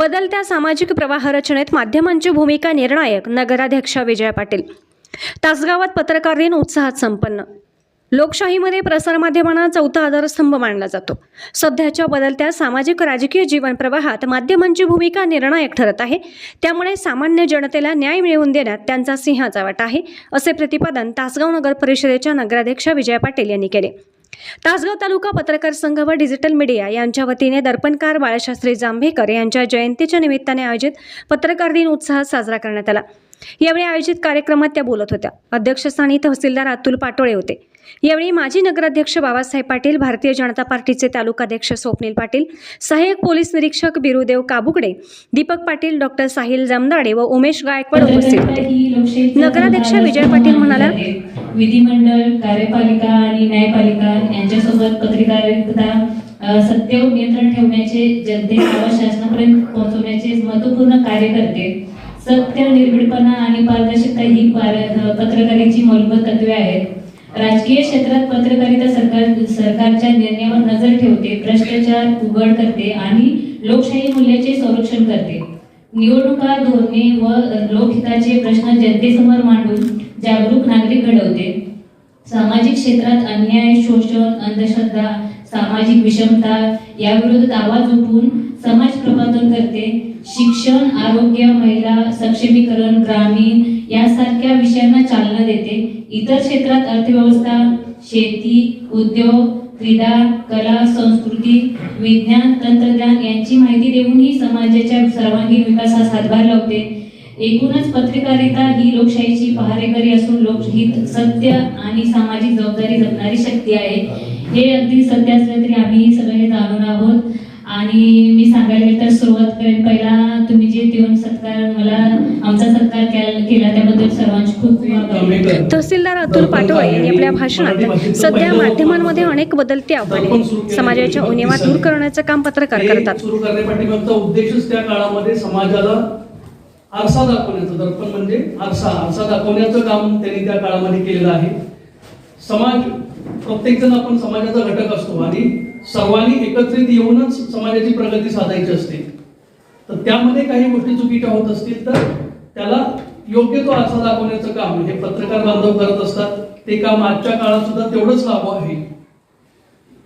बदलत्या सामाजिक प्रवाह रचनेत माध्यमांची भूमिका निर्णायक नगराध्यक्षा विजया पाटील. तासगावात पत्रकार दिन उत्साहात संपन्न. लोकशाहीमध्ये प्रसारमाध्यमांना चौथा आधारस्तंभ मानला जातो. सध्याच्या बदलत्या सामाजिक राजकीय जीवन प्रवाहात माध्यमांची भूमिका निर्णायक ठरत आहे. त्यामुळे सामान्य जनतेला न्याय मिळवून देण्यात त्यांचा सिंहाचा वाटा आहे असे प्रतिपादन तासगाव नगर परिषदेच्या नगराध्यक्षा विजया पाटील यांनी केले. तासगाव तालुका पत्रकार संघ व डिजिटल मीडिया यांच्या वतीने दर्पणकार बाळशास्त्री जांभेकर यांच्या जयंतीच्या निमित्ताने आयोजित पत्रकार दिन उत्साहात साजरा करण्यात आला. यावेळी आयोजित कार्यक्रमात त्या बोलत होत्या. अध्यक्षस्थानी तहसीलदार अतुल पाटोळे होते. यावेळी माजी नगराध्यक्ष बाबासाहेब पाटील भारतीय जनता पार्टीचे तालुकाध्यक्ष स्वप्नील पाटील सहाय्यक पोलीस निरीक्षक बिरुदेव काबुकडे दीपक पाटील डॉक्टर साहिल जमदाडे व उमेश गायकवाड उपस्थित होते. नगराध्यक्ष विजय पाटील म्हणाला विधिमंडळ कार्यपालिका आणि न्यायपालिका यांच्यासोबत पत्रकारिता अ, नियंत्रण ठेवण्याचे जनतेच्या शासनापर्यंत पोहोचवण्याचे महत्त्वपूर्ण कार्य करते सत्य निर्भीडपणा आणि पारदर्शकता ही पत्रकारिची मूलभूत तत्वे आहेत. राजकीय क्षेत्रात पत्रकारिता सरकार सरकारच्या निर्णयावर नजर ठेवते भ्रष्टाचार उघड करते आणि लोकशाही मूल्याचे संरक्षण करते. निवडणुका धोरणे व लोकहिताचे प्रश्न जनतेसमोर मांडून जागरूक नागरिक घडवते. सामाजिक क्षेत्रात अन्याय शोषण अंधश्रद्धा सामाजिक विषमता याविरोधात आवाज उठवून समाज प्रबोधन करते. शिक्षण आरोग्य महिला सक्षमीकरण ग्रामीण यासारख्या विषयांना चालना देते. इतर क्षेत्रात अर्थव्यवस्था शेती उद्योग क्रीडा कला संस्कृती विज्ञान तंत्रज्ञान यांची माहिती देऊनही समाजाच्या सर्वांगीण विकासास हातभार लावते. एकूणच पत्रकारिता ही लोकशाहीची पहारेकरी असून लोकहित सत्य आणि सामाजिक जबाबदारी जपणारी शक्ती आहे. हे अगदी सत्य असलं तरी आम्ही सगळे जाणून आहोत. आणि मी सांगायला गेलं तर सुरुवात करेन. पहिला तुम्ही जे देऊन सत्कार मला आमचा सत्कार केला त्याबद्दल सर्वांचे खूप खूप आभार. तहसीलदार अतुल पाटोळे यांनी आपल्या भाषणात सध्या माध्यमांमध्ये अनेक बदलती आव्हाने. समाजाच्या उणिवा दूर करण्याचं काम पत्रकार करतात. सुरू करण्यापाठीमागचा उद्देशच त्या काळामध्ये समाजाला आरसा दाखवण्याचं दर्पण म्हणजे आरसा. आरसा दाखवण्याचं काम त्यांनी त्या काळामध्ये केलेलं आहे. समाज प्रत्येक जण आपण समाजाचा घटक असतो आणि सर्वांनी एकत्रित येऊनच समाजाची प्रगती साधायची असते. तर त्यामध्ये काही गोष्टी चुकीच्या होत असतील तर त्याला योग्य तो आरसा दाखवण्याचं काम हे पत्रकार बांधव करत असतात ते काम आजच्या काळात सुद्धा तेवढंच लागू आहे.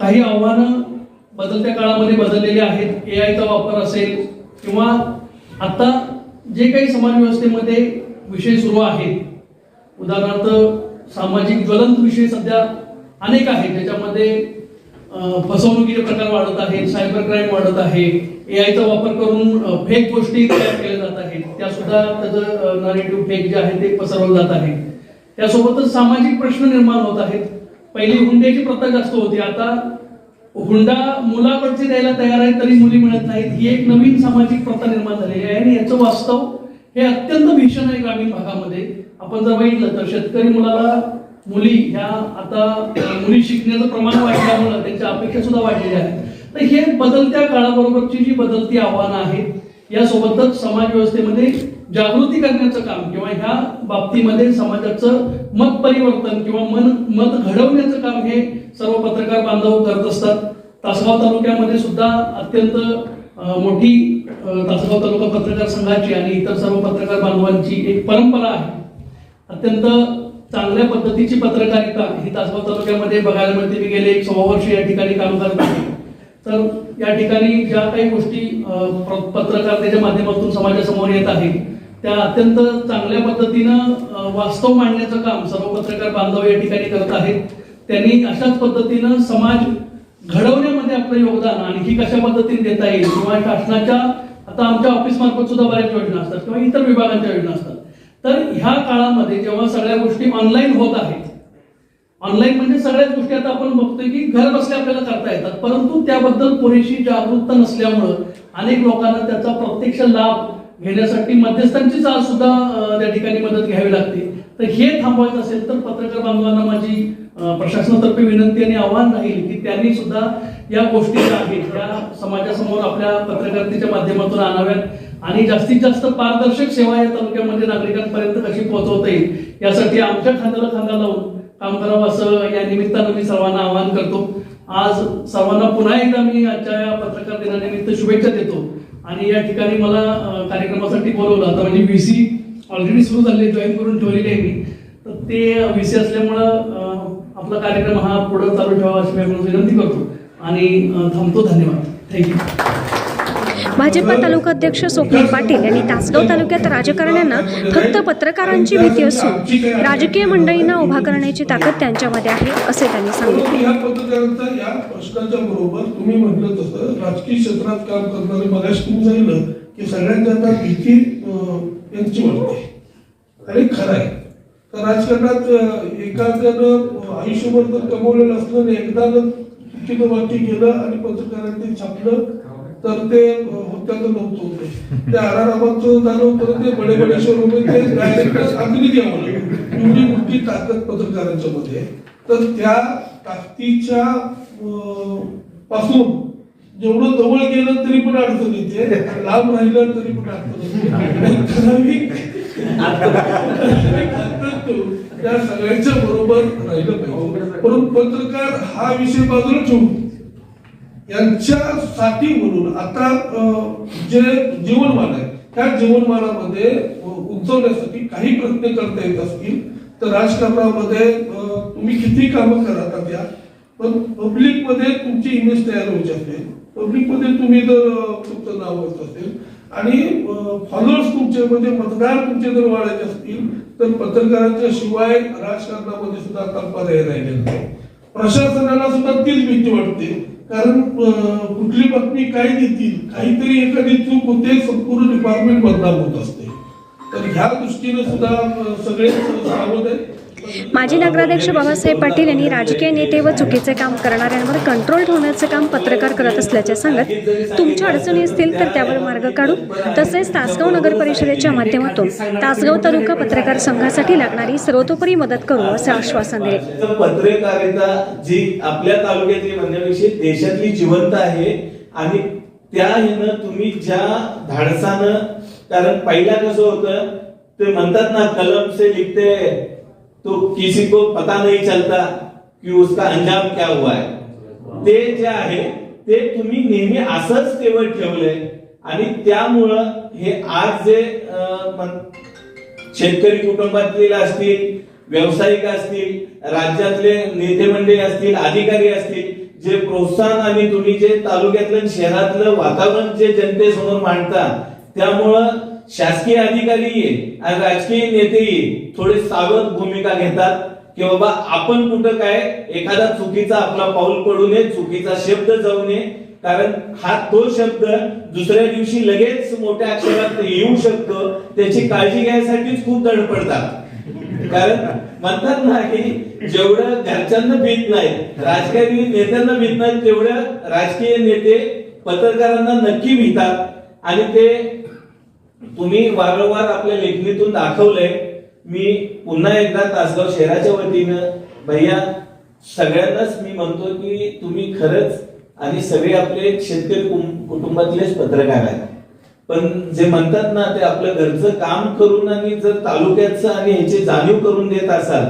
काही आव्हानं बदलत्या काळामध्ये बदललेली आहेत ए आयचा वापर असेल किंवा आता जे काही समाज व्यवस्थेमध्ये विषय सुरू आहेत उदाहरणार्थ सामाजिक ज्वलंत विषय सध्या अनेक आहेत त्याच्यामध्ये फसवणुकीचे प्रकार वाढत आहेत सायबर क्राईम वाढत आहे ए आयचा वापर करून फेक गोष्टी तयार केल्या जात आहेत. त्या सुद्धा त्याचं नरेटिव्ह फेक जे आहे ते पसरवलं जात आहे. त्यासोबतच सामाजिक प्रश्न निर्माण होत आहेत. पहिली हुंड्याची प्रथा जास्त होती. आता हुंडा मुलाकडचे द्यायला तयार आहे तरी मुली मिळत नाहीत. ही एक नवीन सामाजिक प्रथा निर्माण झालेली आहे आणि याचं वास्तव हे अत्यंत भीषण आहे ग्रामीण भागामध्ये. आपण जर बघितलं तर शेतकरी मुलाला मुली ह्या आता मुली शिकण्याचं प्रमाण वाढल्यामुळं त्यांच्या अपेक्षा सुद्धा वाढलेल्या आहेत. तर हे बदलत्या काळाबरोबरची जी बदलती आव्हानं आहेत यासोबतच समाज व्यवस्थेमध्ये जागृती करण्याचं काम किंवा ह्या बाबतीमध्ये समाजाचं मत परिवर्तन किंवा मन मत घडवण्याचं काम हे सर्व पत्रकार बांधव करत असतात. तासगाव तालुक्यामध्ये सुद्धा अत्यंत मोठी तासगाव तालुका पत्रकार संघाची आणि इतर सर्व पत्रकार बांधवांची एक परंपरा आहे. अत्यंत चांगल्या पद्धतीची पत्रकारिता ही तासगाव तालुक्यामध्ये बघायला मिळते. मी गेले एक सव्वा वर्ष या ठिकाणी काम करत आहे तर या ठिकाणी ज्या काही गोष्टी अं, पत्रकारितेच्या माध्यमातून समाजासमोर येत आहेत त्या अत्यंत चांगल्या पद्धतीनं वास्तव मांडण्याचं काम सर्व पत्रकार बांधव या ठिकाणी करत आहेत. त्यांनी अशाच पद्धतीनं समाज घडवण्यामध्ये आपलं योगदान आणखी कशा पद्धतीने देता येईल किंवा शासनाच्या आता आमच्या ऑफिस मार्फत सुद्धा बऱ्याच योजना असतात किंवा इतर विभागांच्या योजना असतात. तर ह्या काळामध्ये जेव्हा सगळ्या गोष्टी ऑनलाईन होत आहेत ऑनलाईन म्हणजे सगळ्याच गोष्टी आता आपण बघतोय की घर बसल्या आपल्याला करता येतात. परंतु त्याबद्दल पुरेशी जागरूकता नसल्यामुळं अनेक लोकांना त्याचा प्रत्यक्ष लाभ घेण्यासाठी मध्यस्थांची आज सुद्धा त्या ठिकाणी मदत घ्यावी लागते. तर हे थांबवायचं असेल तर पत्रकार बांधवांना माझी प्रशासनातर्फे विनंती आणि आव्हान राहील की त्यांनी सुद्धा या गोष्टी ज्या आहेत त्या समाजासमोर आपल्या पत्रकारितेच्या माध्यमातून आणाव्यात. आणि जास्तीत जास्त पारदर्शक सेवा या तालुक्यामध्ये नागरिकांपर्यंत कशी पोहोचवता येईल यासाठी आमच्या खांद्याला खांदा लावून काम करावं असं या निमित्तानं मी सर्वांना आवाहन करतो. आज सर्वांना पुन्हा एकदा मी आजच्या या पत्रकार दिनानिमित्त शुभेच्छा देतो. आणि या ठिकाणी मला कार्यक्रमासाठी बोलवलं आता म्हणजे व्ही सी ऑलरेडी सुरू झाले जॉईन करून ठेवलेले आहे मी. तर ते व्ही सी असल्यामुळं आपला कार्यक्रम हा पुढे चालू ठेवावा अशी मी विनंती करतो. आणि थांबतो धन्यवाद. थँक्यू भाजपा तालुका अध्यक्ष स्वप्नील पाटील यांनी तासगाव तालुक्यात राजकारण्यांना फक्त पत्रकारांची भीती असून राजकीय मंडळींना उभा करण्याची ताकद त्यांच्यामध्ये आहे असे त्यांनी सांगितले. या प्रश्नाच्या बरोबर तुम्ही म्हटलं तसं राजकीय क्षेत्रात काम करणारे मगाशी तुम्ही सांगितलं की सगळ्यांच्या आता भीती यांची वाटते. आणि खरं आहे. तर राजकारणात अं, एखाद्यानं आयुष्यभर जर कमवलेलं असलं एकदा जर चुकीचं वाक्य केलं आणि पत्रकारांनी छापलं तर ते अं, होत्याचं होते ते आरारामाचं झालं तर ते बडे बडे शोरूम ते डायरेक्ट अगदी घ्यावं लागेल. एवढी मोठी ताकद पत्रकारांच्या मध्ये. तर त्या ताकदीच्या पासून जेवढं जवळ गेलं तरी पण अडचण येते. लांब राहिलं तरी पण अडचण येते. त्या सगळ्यांच्या बरोबर राहिलं पाहिजे. परंतु पत्रकार हा विषय बाजूला ठेवून यांच्यासाठी म्हणून आता जे जीवनमान आहे त्या जीवनमानामध्ये उंचवण्यासाठी काही प्रयत्न करता येत असतील तर राजकारणामध्ये तुम्ही किती कामं करा आता त्या पण पब्लिकमध्ये तुमची इमेज तयार होऊ शकते पब्लिकमध्ये तुम्ही जर तुमचं नाव होत असेल आणि फॉलोअर्स तुमचे म्हणजे मतदार तुमचे जर वाढायचे असतील तर पत्रकारांच्या शिवाय राजकारणामध्ये सुद्धा आता पर्याय राहिलेला नाही प्रशासनाला सुद्धा तीच भीती वाटते. कारण कुठली बातमी काय देतील? काहीतरी एखादी चूक होते संपूर्ण डिपार्टमेंट बदनाम होत असते. तर ह्या दृष्टीने सुद्धा सगळे सावध आहेत. माजी नगराध्यक्ष बाबासाहेब पाटील यांनी राजकीय नेते व चुकीचे काम करणाऱ्यांवर कंट्रोल ठेवण्याचे काम पत्रकार करत असल्याचे सांगत तुमच्या अडचणी असतील तर त्यावर मार्ग काढू. तसेच तासगाव नगर परिषदेच्या माध्यमातून तासगाव तालुका पत्रकार संघासाठी लागणारी सर्वतोपरी मदत करू असे आश्वासन दिले. पत्रकारिता जी आपल्या तालुक्यातली म्हणण्यापेक्षा देशातली जिवंत आहे आणि त्या ह्यानं तुम्ही ज्या धाडसानं कारण पहिला कसं होतं ते म्हणतात ना कलम से लिखते तो किसी को पता नहीं चलता कि उसका अंजाम क्या हुआ है। ते जे आहे ते तुम्ही नेहमी असंच केवळ ठेवलंय. आणि त्यामुळं हे आज जे शेतकरी कुटुंबातील असतील व्यावसायिक असतील राज्यातले नेते मंडळी असतील अधिकारी असतील जे प्रोत्साहन आणि तुम्ही जे तालुक्यातलं शहरातलं वातावरण जे जनतेसमोर मांडता त्यामुळं शासकीय अधिकारी आणि राजकीय नेतेही थोडे सावध भूमिका घेतात की बाबा आपण कुठं काय एखादा चुकीचा आपला पाऊल पडू नये चुकीचा शब्द जाऊ नये. कारण हा तो शब्द दुसऱ्या दिवशी लगेच मोठ्या अक्षरात येऊ शकतो. त्याची काळजी घ्यायसाठीच खूप धडपडतात कारण म्हणतात ना की जेवढं घरच्यांना भीत नाही राजकारणी नेत्यांना भीत नाही तेवढं राजकीय नेते पत्रकारांना नक्की भीतात. आणि ते तुम्ही वारंवार आपल्या लेखणीतून दाखवलंय. मी पुन्हा एकदा तासगाव शहराच्या वतीनं भैया सगळ्यांनाच मी म्हणतो की तुम्ही खरंच आणि सगळे आपले शेतकरी कुटुंबातलेच पत्रकार आहेत. पण जे म्हणतात ना ते आपलं घरचं काम करून आणि जर तालुक्याचं आणि ह्याची जाणीव करून देत असाल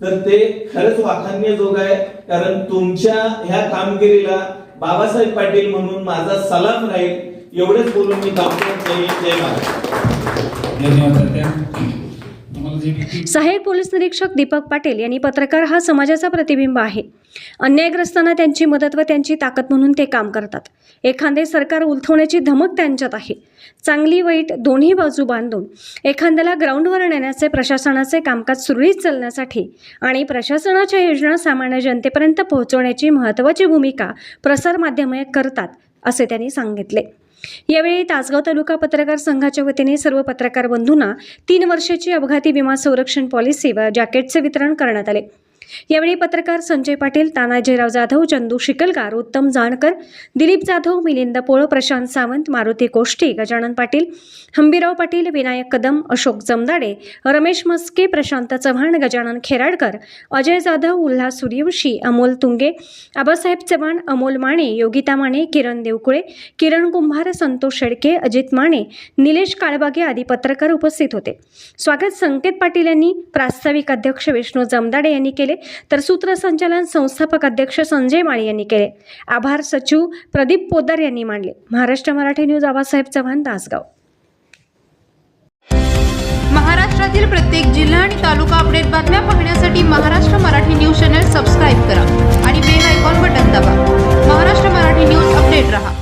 तर ते खरंच वाखाणण्याजोग आहे. कारण तुमच्या ह्या कामगिरीला बाबासाहेब पाटील म्हणून माझा सलाम राहील. एवढेच बोलून मी थांबतो सहाय्यक पोलीस निरीक्षक दीपक पाटील यांनी पत्रकार हा समाजाचा प्रतिबिंब आहे. अन्यायग्रस्तांना त्यांची मदत व त्यांची ताकद म्हणून ते काम करतात. एखादे सरकार उलथवण्याची धमक त्यांच्यात आहे. चांगली वाईट दोन्ही बाजू बांधून एखाद्याला ग्राउंडवर नेण्याचे प्रशासनाचे कामकाज सुरळीत चालण्यासाठी आणि प्रशासनाच्या योजना सामान्य जनतेपर्यंत पोहोचवण्याची महत्त्वाची भूमिका प्रसारमाध्यमे करतात असे त्यांनी सांगितले. यावेळी तासगाव तालुका पत्रकार संघाच्या वतीने सर्व पत्रकार बंधूंना तीन वर्षाची अपघाती विमा संरक्षण पॉलिसी व जॅकेटचे वितरण करण्यात आले. यावेळी पत्रकार संजय पाटील तानाजीराव जाधव चंदू शिकलगार उत्तम जाणकर दिलीप जाधव मिलिंद पोळ प्रशांत सावंत मारुती कोष्टी गजानन पाटील हंबीराव पाटील विनायक कदम अशोक जमदाडे रमेश मस्के प्रशांत चव्हाण गजानन खेराडकर अजय जाधव उल्हास सूर्यवंशी अमोल तुंगे आबासाहेब चव्हाण अमोल माने योगिता माने किरण देवकुळे किरण कुंभार संतोष शेडके अजित माने निलेश काळबागे आदी पत्रकार उपस्थित होते. स्वागत संकेत पाटील यांनी प्रास्ताविक अध्यक्ष विष्णू जमदाडे यांनी केले. तर सूत्रसंचालन संस्थापक अध्यक्ष संजय माळी यांनी केले. आभार सचिव प्रदीप पोदार यांनी मांडले. महाराष्ट्र मराठी न्यूज आबासाहेब चव्हाण तासगाव. महाराष्ट्रातील प्रत्येक जिल्हा आणि तालुका अपडेट बातम्या पाहण्यासाठी Maharashtra Marathi news channel subscribe करा आणि बेल आयकॉन बटन दाबा. महाराष्ट्र मराठी न्यूज अपडेट रहा.